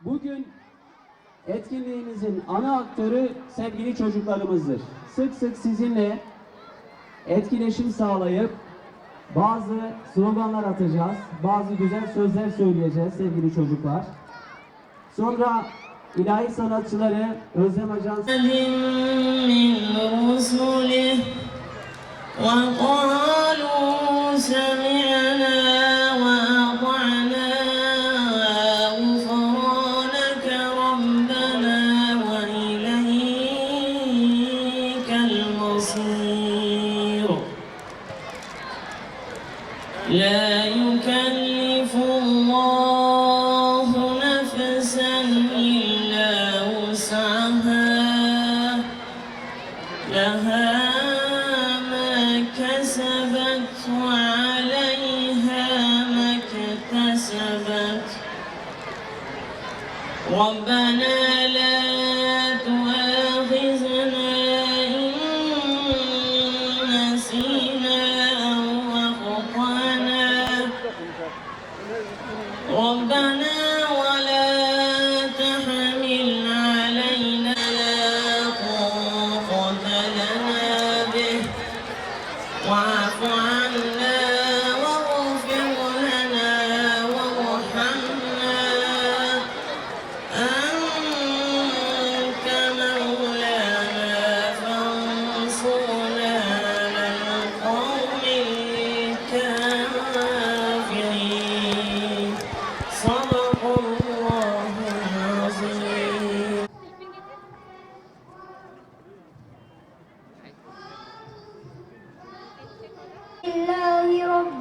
Bugün etkinliğimizin ana aktörü sevgili çocuklarımızdır. Sık sık sizinle etkileşim sağlayıp bazı sloganlar atacağız, bazı güzel sözler söyleyeceğiz sevgili çocuklar. Sonra ilahi sanatçıları Özlem Ajans من إلا وسعها. لها ما ربنا لا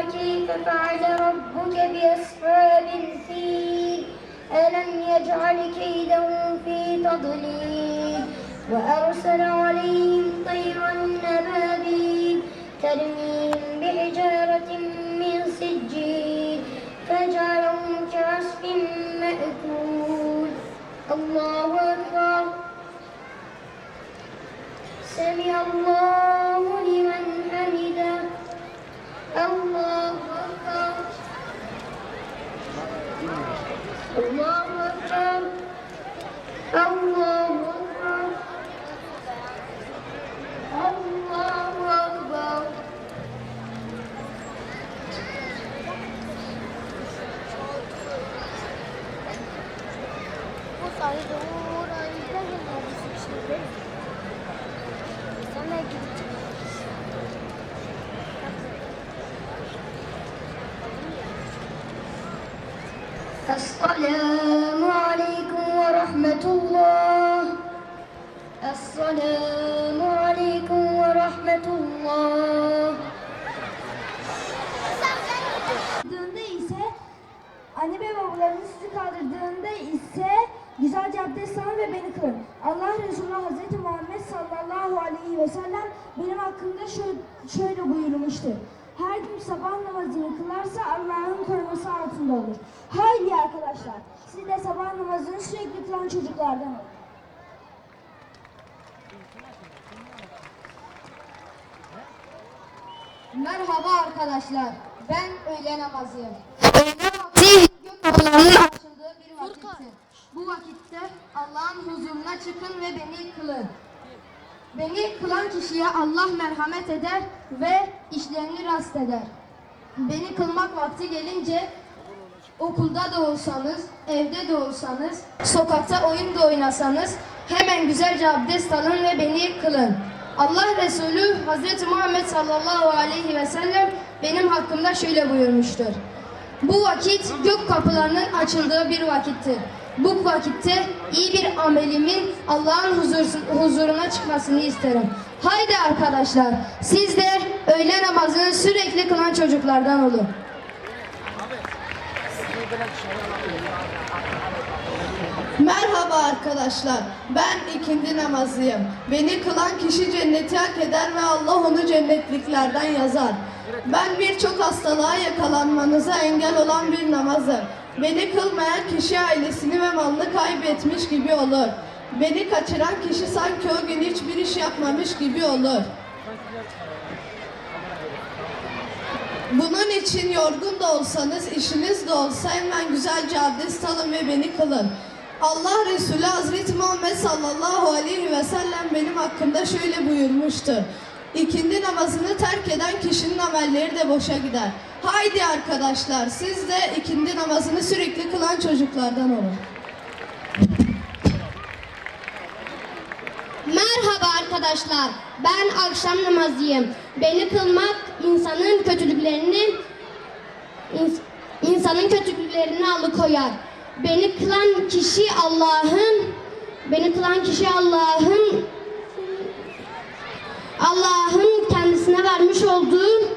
كيف فعل ربك بأصحاب الفيل. ألم يجعل كيدهم في تضليل. وأرسل عليهم طيرا أبابيل ترميهم بحجارة من سجيل. فجعلهم كعصف مأكول. الله أكبر. سمع الله Allahu Ekber. Allahu Ekber. Allahu Ekber. Bu sayede o orayı da gelmemiz için. Sana gidecek. السلام عليكم ورحمة الله السلام عليكم ورحمة الله kaldırdığında ise anne ve babalarınız sizi kaldırdığında ise güzelce abdest alın ve beni kılın. Allah Resulü Hazreti Muhammed sallallahu aleyhi ve sellem benim hakkımda şöyle, şöyle buyurmuştur. Her kim sabah namazını kılarsa Allah'ın koruması altında olur. Haydi arkadaşlar siz de sabah namazını sürekli kılan çocuklardan olun. Merhaba arkadaşlar. Ben öğle namazıyım. Öğle gök kapılarının açıldığı bir vakittir. Bu vakitte Allah'ın huzuruna çıkın ve beni kılın. Beni kılan kişiye Allah merhamet eder ve işlerini rast eder. Beni kılmak vakti gelince okulda da olsanız, evde de olsanız, sokakta oyun da oynasanız hemen güzelce abdest alın ve beni kılın. Allah Resulü Hazreti Muhammed sallallahu aleyhi ve sellem benim hakkımda şöyle buyurmuştur. Bu vakit gök kapılarının açıldığı bir vakittir. Bu vakitte iyi bir amelimin Allah'ın huzur- huzuruna çıkmasını isterim. Haydi arkadaşlar siz de öğle namazını sürekli kılan çocuklardan olun. Merhaba arkadaşlar. Ben ikindi namazıyım. Beni kılan kişi cenneti hak eder ve Allah onu cennetliklerden yazar. Ben birçok hastalığa yakalanmanıza engel olan bir namazım. Beni kılmayan kişi ailesini ve malını kaybetmiş gibi olur. Beni kaçıran kişi sanki o gün hiçbir iş yapmamış gibi olur. Bunun için yorgun da olsanız, işiniz de olsa hemen güzelce abdest alın ve beni kılın. Allah Resulü Hazreti Muhammed sallallahu aleyhi ve sellem benim hakkımda şöyle buyurmuştur. İkindi namazını terk eden kişinin amelleri de boşa gider. Haydi arkadaşlar siz de ikindi namazını sürekli kılan çocuklardan olun. Merhaba arkadaşlar. Ben akşam namazıyım. Beni kılmak insanın kötülüklerini ins- insanın kötülüklerini alıkoyar. Beni kılan kişi Allah'ın beni kılan kişi Allah'ın kendisine vermiş olduğu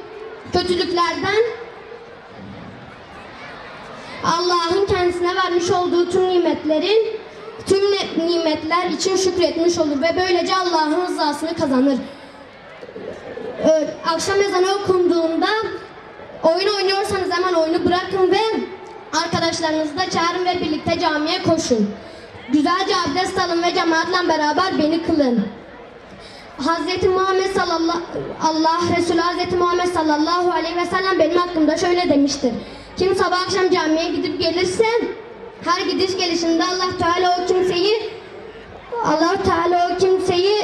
kötülüklerden Allah'ın kendisine vermiş olduğu tüm nimetlerin tüm nimetler için şükretmiş olur ve böylece Allah'ın rızasını kazanır. Akşam ezanı okunduğunda oyun oynuyorsanız hemen oyunu bırakın ve arkadaşlarınızı da çağırın ve birlikte camiye koşun. Güzelce abdest alın ve cemaatle beraber beni kılın. Hazreti Muhammed sallallahu Allah Resulü Hazreti Muhammed sallallahu aleyhi ve sellem benim hakkımda şöyle demiştir. Kim sabah akşam camiye gidip gelirse her gidiş gelişinde Allah Teala o kimseyi Allah Teala o kimseyi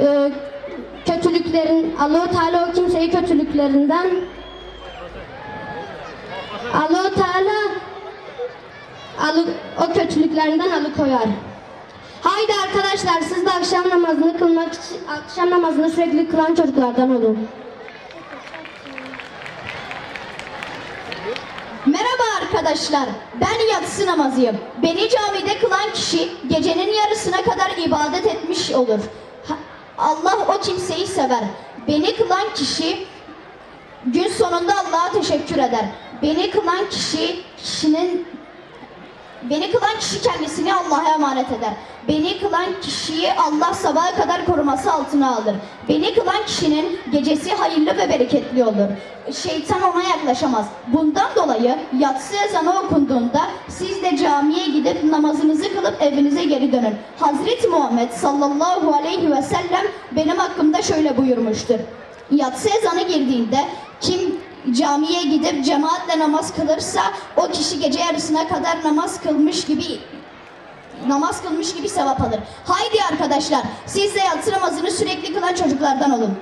e, kötülüklerin Allah Teala o kimseyi kötülüklerinden Allah Teala alı, o kötülüklerinden alıkoyar. Haydi arkadaşlar siz de akşam namazını kılmak için, akşam namazını sürekli kılan çocuklardan olun. Merhaba arkadaşlar. Ben yatsı namazıyım. Beni camide kılan kişi gecenin yarısına kadar ibadet etmiş olur. Allah o kimseyi sever. Beni kılan kişi gün sonunda Allah'a teşekkür eder. Beni kılan kişi kişinin Beni kılan kişi kendisini Allah'a emanet eder. Beni kılan kişiyi Allah sabaha kadar koruması altına alır. Beni kılan kişinin gecesi hayırlı ve bereketli olur. Şeytan ona yaklaşamaz. Bundan dolayı yatsı ezanı okunduğunda siz de camiye gidip namazınızı kılıp evinize geri dönün. Hazreti Muhammed sallallahu aleyhi ve sellem benim hakkımda şöyle buyurmuştur. Yatsı ezanı girdiğinde kim camiye gidip cemaatle namaz kılırsa o kişi gece yarısına kadar namaz kılmış gibi namaz kılmış gibi sevap alır. Haydi arkadaşlar siz de yatsı namazını sürekli kılan çocuklardan olun.